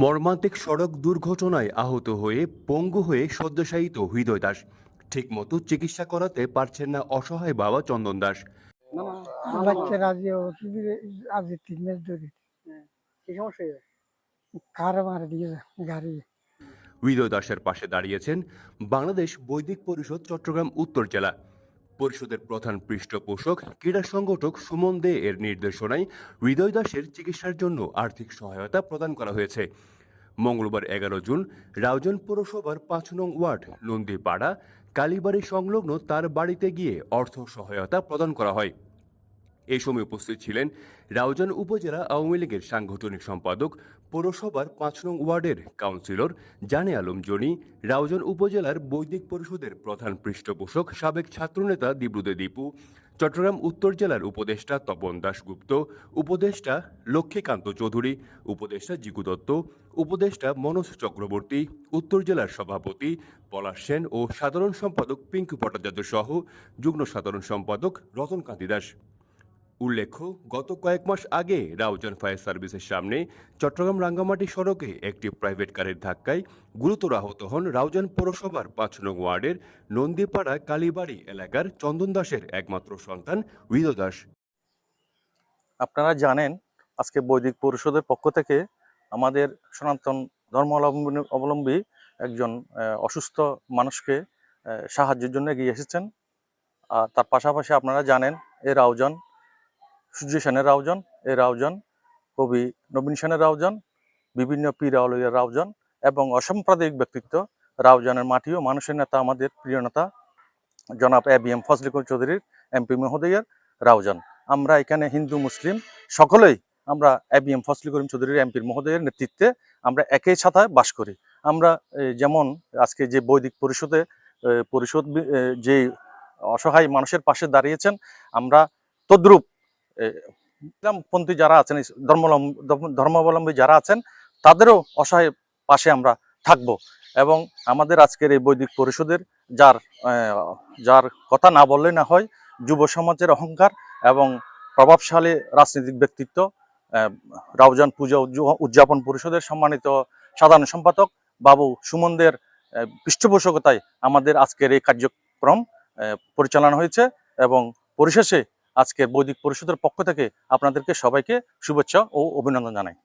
মর্মান্তিক সড়ক দুর্ঘটনায় আহত হয়ে পঙ্গু হয়ে শয্যাশায়িত হৃদয় দাস। ঠিকমতো চিকিৎসা করাতে পারছেন না অসহায় বাবা চন্দন দাস। বাচ্চারা যে ওষুধে আজ তিন মাস ধরে। কি সমস্যা কার মারা দিয়ে গাড়ি। হৃদয় দাসের পাশে দাঁড়িয়েছেন বাংলাদেশ বৈদিক পরিষদ চট্টগ্রাম উত্তর জেলা। পরিষদের প্রধান পৃষ্ঠপোষক, ক্রীড়া সংগঠক সুমন দে এর নির্দেশনায় হৃদয় দাসের চিকিৎসার জন্য আর্থিক সহায়তা প্রদান করা হয়েছে। মঙ্গলবার এগারো জুন রাউজান পৌরসভার পাঁচ নং ওয়ার্ড, নন্দীপাড়া, কালীবাড়ি সংলগ্ন তার বাড়িতে গিয়ে অর্থ সহায়তা প্রদান করা হয়। এই সময় উপস্থিত ছিলেন রাউজান উপজেলা আওয়ামী লীগের সাংগঠনিক সম্পাদক, পৌরসভার পাঁচ নং ওয়ার্ডের কাউন্সিলর জানে আলম জনি, রাউজান উপজেলার বৈদিক পরিষদের প্রধান পৃষ্ঠপোষক সাবেক ছাত্রনেতা দিব্রুদে দীপু, চট্টগ্রাম উত্তর জেলার উপদেষ্টা তপন দাশগুপ্ত, উপদেষ্টা লক্ষ্মীকান্ত চৌধুরী, উপদেষ্টা জিকু দত্ত, উপদেষ্টা মনোজ চক্রবর্তী, উত্তর জেলার সভাপতি পলাশ সেন ও সাধারণ সম্পাদক পিঙ্কু ভট্টাচার্য সহ যুগ্ম সাধারণ সম্পাদক রতনকান্তি দাস। উল্লেখ্য, গত কয়েক মাস আগে রাউজান ফায়ার সার্ভিসের সামনে চট্টগ্রাম রাঙ্গামাটি সড়কে একটি প্রাইভেট কারের ধাক্কায় গুরুতর আহত হন রাউজান পৌরসভার পাঁচ নং ওয়ার্ডের নন্দীপাড়া কালীবাড়ি এলাকার চন্দন দাসের একমাত্র সন্তান হৃদয় দাস। আপনারা জানেন, আজকে বৈদিক পরিষদের পক্ষ থেকে আমাদের সনাতন ধর্ম অবলম্বী একজন অসুস্থ মানুষকে সাহায্যের জন্য এগিয়ে এসেছেন। আর তার পাশাপাশি আপনারা জানেন, এ রাউজন সূর্য সেনের রাউজন, এ রাউজন, কবি নবীন সেনের রাউজন, বিভিন্ন পীর পীরাওলিয়ার রাউজন এবং অসাম্প্রদায়িক ব্যক্তিত্ব রাউজানের মাটি ও মানুষের নেতা আমাদের প্রিয় নেতা জনাব এ বি এম ফজলিকুল চৌধুরীর এমপি মহোদয়ের রাউজান। আমরা এখানে হিন্দু, মুসলিম সকলেই আমরা A B M Fazli Karim চৌধুরীর এমপির মহোদয়ের নেতৃত্বে আমরা একই ছাতায় বাস করি। আমরা যেমন আজকে যে বৈদিক পরিষদে পরিষদ যে অসহায় মানুষের পাশে দাঁড়িয়েছেন, আমরা তদ্রূপ ইসলামপন্থী যারা আছেন ধর্মাবলম্বী যারা আছেন, তাদেরও অসহায় পাশে আমরা থাকব। এবং আমাদের আজকের এই বৈদিক পরিষদের, যার যার কথা না বললে না হয়, যুব সমাজের অহংকার এবং প্রভাবশালী রাজনৈতিক ব্যক্তিত্ব রাউজান পূজা উদযাপন পরিষদের সম্মানিত সাধারণ সম্পাদক বাবু সুমনদের পৃষ্ঠপোষকতায় আমাদের আজকের এই কার্যক্রম পরিচালনা হয়েছে এবং পরিশেষে আজকে বৈদিক পরিষদের পক্ষ থেকে আপনাদেরকে সবাইকে শুভেচ্ছা ও অভিনন্দন জানাই।